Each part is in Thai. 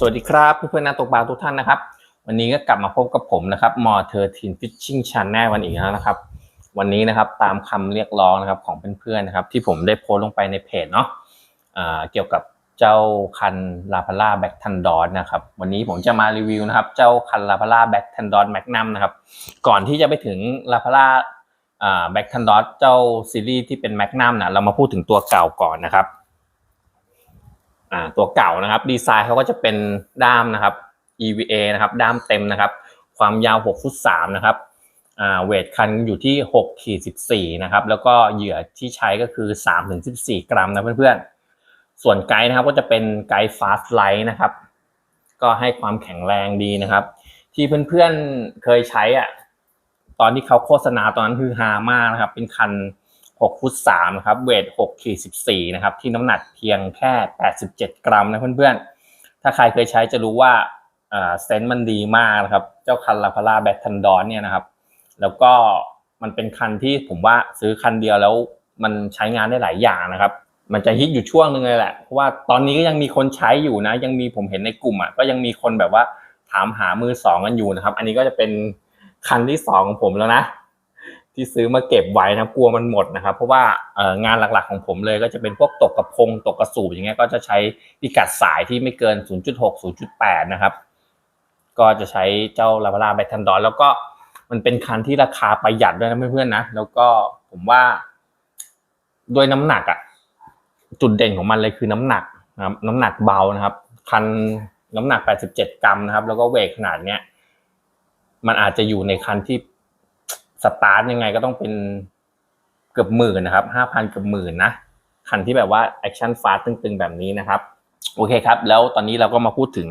สวัสดีครับเพื่อนๆนักตกปลาทุกท่านนะครับ วันนี้ก็กลับมาพบกับผมนะครับมอเทอร์ทีนฟิชชิ่งชันแน่วันอีกแล้วนะครับ วันนี้นะครับตามคำเรียกร้องนะครับของเพื่อนๆนะครับ ที่ผมได้โพสต์ลงไปในเพจเนาะเกี่ยวกับเจ้าคันลาพาร่าแบ็กทันดอนนะครับ วันนี้ผมจะมารีวิวนะครับ เจ้าคันลาพาร่าแบ็กทันดอนแมกนัมนะครับ ก่อนที่จะไปถึงลาพาร่าอ่าแบ็กทันดอนเจ้าซีรีส์ที่เป็นแมกนัมนะเรามาพูดถึงตัวเก่าก่อนนะครับ อ่าตัวเก่านะครับ ดีไซน์เขาก็จะเป็นด้ามนะครับ EVA นะครับ ด้ามเต็มนะครับ ความยาว6ฟุต3นะครับอ่าเวทคันอยู่ที่6ขีด14นะครับ แล้วก็เหยื่อที่ใช้ก็คือ3ถึง14 กรัมนะเพื่อนๆ ส่วนไกด์นะครับก็จะเป็นไกด์ Fast Light นะครับ ก็ให้ความแข็งแรงดีนะครับ ที่เพื่อนๆเคยใช้อะตอนที่เขาโฆษณาตอนนั้นคือฮามากนะครับ เป็นคัน 6ฟุต3นะครับเวท6ขีด14นะครับที่น้ำหนักเพียงแค่ 87 กรัมนะเพื่อนๆ ถ้าใครเคยใช้จะรู้ว่าเซนต์มันดีมากนะครับ เจ้าคันลาพาร่าแบททันดอนเนี่ยนะครับ แล้วก็มันเป็นคันที่ผมว่าซื้อคันเดียวแล้วมันใช้งานได้หลายอย่างนะครับ มันจะฮิตอยู่ช่วงนึงเลยแหละ เพราะว่าตอนนี้ก็ยังมีคนใช้อยู่นะ ยังมีผมเห็นในกลุ่มอะก็ยังมีคนแบบว่าถามหามือสองกันอยู่นะครับ อันนี้ก็จะเป็นคันที่สองของผมแล้วนะ ที่ซื้อมาเก็บไว้นะกลัวมันหมดนะครับ เพราะว่างานหลักๆของผมเลยก็จะเป็นพวกตกกระพงตกกระสูบอย่างเงี้ยก็จะใช้พิกัดสายที่ไม่เกิน 0.6 0.8 นะครับ ก็จะใช้เจ้าลาบาราแบทันดอนแล้วก็มันเป็นคันที่ราคาประหยัดด้วยนะเพื่อนๆนะ แล้วก็ผมว่าด้วยน้ำหนักอะจุดเด่นของมันเลยคือน้ำหนักนะครับน้ำหนักเบานะครับ คันน้ำหนัก 87 กรัมนะครับ แล้วก็เวทขนาดเนี้ยมันอาจจะอยู่ในคันที่ สตาร์ทยังไงก็ต้องเป็นเกือบหมื่นนะครับห้าพันเกือบหมื่นนะคันที่แบบว่าแอคชั่นฟาสตึงๆ แบบนี้นะครับโอเคครับ แล้วตอนนี้เราก็มาพูดถึง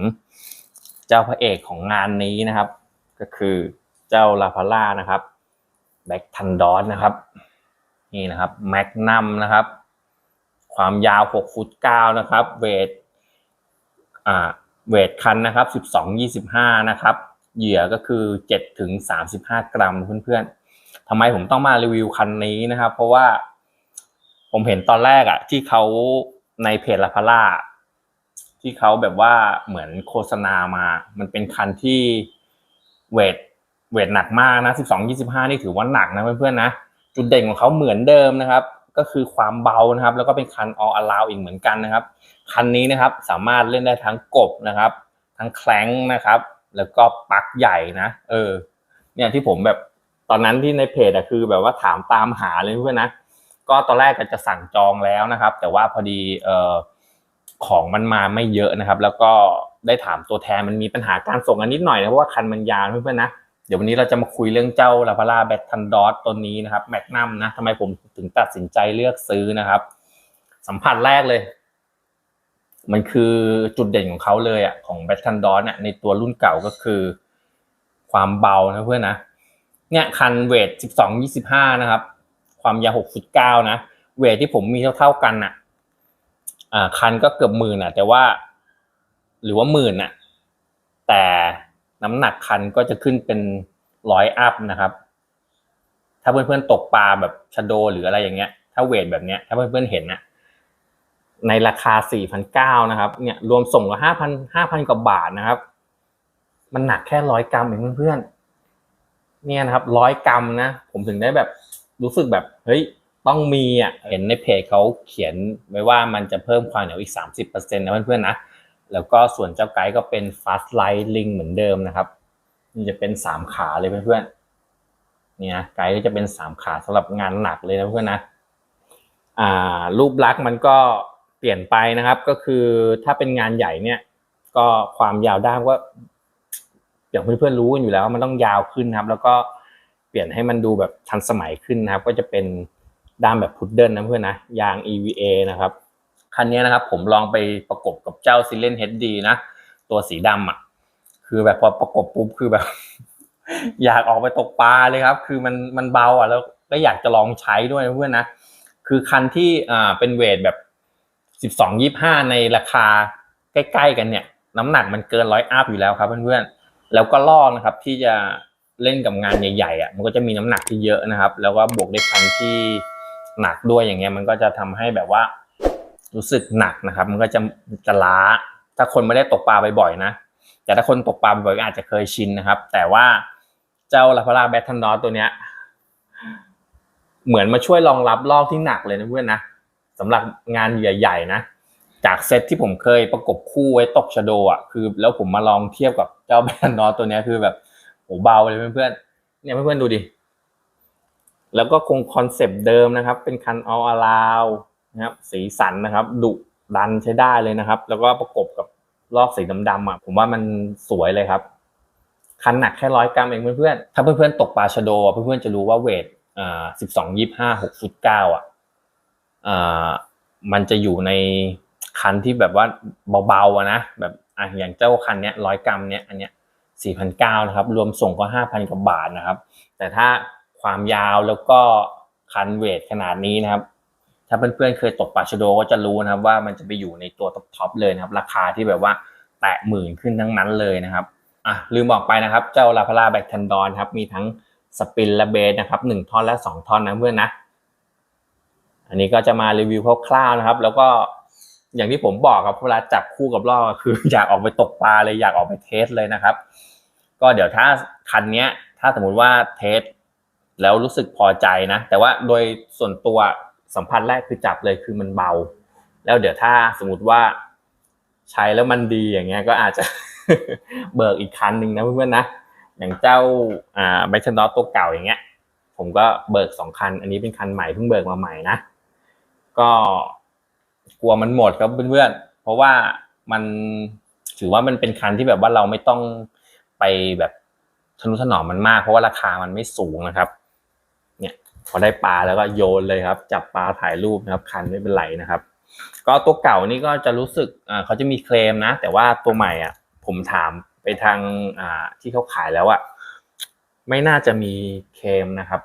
เจ้าพระเอกของงานนี้นะครับ ก็คือเจ้าลาพาร่านะครับแบ็กทันดอนนะครับ นี่นะครับแมกนัมนะครับ ความยาว6ฟุต9นะครับ เวทอ่าเวทคันนะครับ 12 25 นะครับ เหยื่อก็คือ7ถึง35 กรัมเพื่อนๆทำไมผมต้องมารีวิวคันนี้นะครับ เพราะว่า ผมเห็นตอนแรกอะที่เขาในเพจลาพาร่าที่เขาแบบว่าเหมือนโฆษณามา มันเป็นคันที่เวทเวทหนักมากนะ 12 25 นี่ถือว่าหนักนะเพื่อนๆนะ จุดเด่นของเขาเหมือนเดิมนะครับ ก็คือความเบานะครับ แล้วก็เป็นคัน all around อีกเหมือนกันนะครับ คันนี้นะครับสามารถเล่นได้ทั้งกบนะครับ ทั้งแคลงนะครับ แล้วก็ปลั๊กใหญ่นะ เออ เนี่ยที่ผมแบบตอนนั้นที่ในเพจอะคือ แบบว่าถามตามหาเลยเพื่อนนะ ก็ตอนแรกก็จะสั่งจองแล้วนะครับ แต่ว่าพอดีเออของมันมาไม่เยอะนะครับ แล้วก็ได้ถามตัวแทนมันมีปัญหาการส่งกันนิดหน่อยนะเพราะว่าคันมันยาวเพื่อนๆนะเดี๋ยววันนี้เราจะมาคุยเรื่องเจ้าลาพาร่าแบททันดอสตัวนี้นะครับแมกนัมนะทำไมผมถึงตัดสินใจเลือกซื้อนะครับ สัมผัสแรกเลย มันคือจุดเด่นของเขาเลยอะของแบททันดอสเนี่ยในตัวรุ่นเก่าก็คือ ความเบานะเพื่อนนะเนี่ยคันเวทสิบสองยี่สิบห้านะครับ ความยาวหกฟุตเก้านะเวทที่ผมมีเท่าๆกันน่ะอ่าคันก็เกือบหมื่นอะ แต่ว่า หรือว่าหมื่นอะ แต่น้ำหนักคันก็จะขึ้นเป็นร้อยอัพนะครับ ถ้าเพื่อนๆตกปลาแบบชะโดหรืออะไรอย่างเงี้ย ถ้าเวทแบบเนี้ย ถ้าเพื่อนๆเห็นนะ ในราคาสี่พันเก้านะครับ เนี่ยรวมส่งก็ห้าพันห้าพันกว่าบาทนะครับ มันหนักแค่ร้อยกรัมเองเพื่อนๆเนี่ยนะครับร้อยกรัมนะ ผมถึงได้แบบรู้สึกแบบ เฮ้ย ต้องมีอะเห็นในเพจเขาเขียนไว้ว่ามันจะเพิ่มความเหนียวอีกสามสิบเปอร์เซ็นต์นะเพื่อนๆนะ แล้วก็ส่วนเจ้าไกด์ก็เป็น fast light link เหมือนเดิมนะครับ นี่จะเป็นสามขาเลยเพื่อนๆเนี่ยไกด์ก็จะเป็นสามขาสำหรับงานหนักเลยนะเพื่อนนะ อ่า รูปลักษณ์มันก็ เปลี่ยนไปนะครับ ก็คือถ้าเป็นงานใหญ่เนี่ย ก็ความยาวด้ามก็อย่างเพื่อนๆรู้กันอยู่แล้วว่ามันต้องยาวขึ้นครับ แล้วก็เปลี่ยนให้มันดูแบบทันสมัยขึ้นนะครับ ก็จะเป็นด้ามแบบพุดเดิลนะเพื่อนนะยาง EVA นะครับคันนี้นะครับ ผมลองไปประกบกับเจ้าซิเลน HD นะตัวสีดำอะ คือแบบพอประกบปุ๊บคือแบบ อยากออกไปตกปลาเลยครับ คือมันมันเบาอะแล้วก็อยากจะลองใช้ด้วยเพื่อนนะคือคันที่อ่าเป็นเวทแบบ สิบสองยี่ห้าในราคาใกล้ๆกันเนี่ย น้ำหนักมันเกินร้อยอัพอยู่แล้วครับเพื่อนๆแล้วก็ล่อนะครับที่จะเล่นกับงานใหญ่ๆอะมันก็จะมีน้ำหนักที่เยอะนะครับ แล้วก็บวกด้วยคันที่หนักด้วยอย่างเงี้ยมันก็จะทำให้แบบว่า รู้สึกหนักนะครับ มันก็จะจะล้า ถ้าคนไม่ได้ตกปลาบ่อยๆนะแต่ถ้าคนตกปลาบ่อยๆก็อาจจะเคยชินนะครับ แต่ว่าเจ้าลาพาราแบททันดอตัวเนี้ยเหมือนมาช่วยรองรับลอกที่หนักเลยนะเพื่อนนะ สำหรับงานใหญ่ ๆ นะ จากเซตที่ผมเคยประกบคู่ไว้ตกชโดอะคือ แล้วผมมาลองเทียบกับเจ้าแบททันอตัวนี้คือแบบโหเบาเลยเพื่อนๆเนี่ยเพื่อนๆดูดิ แล้วก็คงคอนเซปต์เดิมนะครับ เป็นคันเอาอาลาวนะครับสีสันนะครับดุดันใช้ได้เลยนะครับ แล้วก็ประกบกับลอกสีดำๆอะผมว่ามันสวยเลยครับ คันหนักแค่ร้อยกรัมเองเพื่อนๆถ้าเพื่อนๆตกปลาชโดอะเพื่อนๆจะรู้ว่าเวทอ่าสิบสองยี่ห้าหกฟุตเก้าอะ มันจะอยู่ในคันที่แบบว่าเบาๆนะแบบอะอย่างเจ้าคันเนี้ยร้อยกรัมเนี้ยอันเนี้ยสี่พันเก้านะครับ รวมส่งก็ห้าพันกว่าบาทนะครับ แต่ถ้าความยาวแล้วก็คันเวทขนาดนี้นะครับ ถ้าเพื่อนๆเคยตกปลาชโดก็จะรู้นะครับว่ามันจะไปอยู่ในตัวท็อปๆเลยนะครับ ราคาที่แบบว่าแตะหมื่นขึ้นทั้งนั้นเลยนะครับอะลืมบอกไปนะครับ เจ้าลาพาราแบคทันดอนครับมีทั้งสปินและเบสนะครับหนึ่งท่อนและสองท่อนนะเพื่อนนะ อันนี้ก็จะมารีวิวคร่าวๆนะครับ แล้วก็อย่างที่ผมบอกครับเวลาจับคู่กับล่อคือ อยากออกไปตกปลาเลยอยากออกไปเทสเลยนะครับ ก็เดี๋ยวถ้าคันเนี้ย ถ้าสมมุติว่าเทสแล้วรู้สึกพอใจนะ แต่ว่าโดยส่วนตัวสัมผัสแรกคือจับเลยคือมันเบา แล้วเดี๋ยวถ้าสมมติว่าใช้แล้วมันดีอย่างเงี้ยก็อาจจะเบิกอีกคันหนึ่งนะเพื่อนๆนะอย่างเจ้าอ่าแบทเทนดอตัวเก่าอย่างเงี้ย ผมก็เบิกสองคัน อันนี้เป็นคันใหม่เพิ่งเบิกมาใหม่นะ ก็กลัวมันหมดครับเพื่อนๆ เพราะว่ามันถือว่ามันเป็นคันที่แบบว่าเราไม่ต้องไปแบบทนุถนอมมันมาก เพราะว่าราคามันไม่สูงนะครับ เนี่ยพอได้ปลาแล้วก็โยนเลยครับ จับปลาถ่ายรูปนะครับ คันไม่เป็นไรนะครับ ก็ตัวเก่านี่ก็จะรู้สึกอ่าเขาจะมีเคลมนะ แต่ว่าตัวใหม่อะ ผมถามไปทางอ่าที่เขาขายแล้วอะไม่น่าจะมีเคลมนะครับ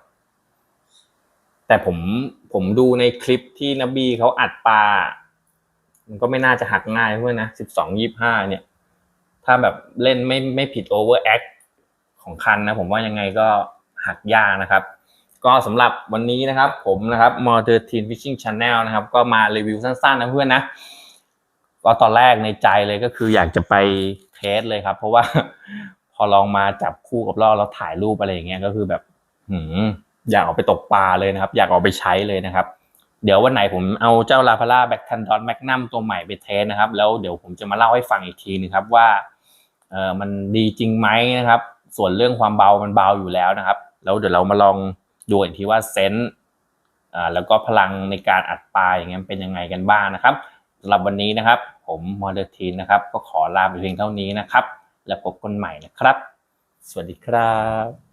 แต่ผมผมดูในคลิปที่นบีเขาอัดปลา มันก็ไม่น่าจะหักง่ายเพื่อนนะสิบสองยี่ห้าเนี่ย ถ้าแบบเล่นไม่ไม่ผิดโอเวอร์แอคของคันนะ ผมว่ายังไงก็หักยากนะครับ ก็สำหรับวันนี้นะครับ ผมนะครับ m o 13 Fishing Channel นะครับ ก็มารีวิวสั้นๆนะเพื่อนนะก็ตอนแรกในใจเลยก็คืออยากจะไปเทสเลยครับ เพราะว่าพอลองมาจับคู่กับล่อแล้วถ่ายรูปอะไรอย่างเงี้ยก็คือแบบ หืม อยากออกไปตกปลาเลยนะครับ อยากออกไปใช้เลยนะครับ เดี๋ยววันไหนผมเอาเจ้าลาพาร่าแบ็คทันดอนแมกนัมตัวใหม่ไปเทสนะครับ แล้วเดี๋ยวผมจะมาเล่าให้ฟังอีกทีนึงครับว่าเออมันดีจริงไหมนะครับ ส่วนเรื่องความเบามันเบาอยู่แล้วนะครับ แล้วเดี๋ยวเรามาลองดูอีกทีว่าเซนส์อ่าแล้วก็พลังในการอัดปลาอย่างเงี้ยเป็นยังไงกันบ้างนะครับสำหรับวันนี้นะครับ ผมมอเดอร์ทีนนะครับ ก็ขอลาไปเพียงเท่านี้นะครับ แล้วพบกันใหม่นะครับ สวัสดีครับ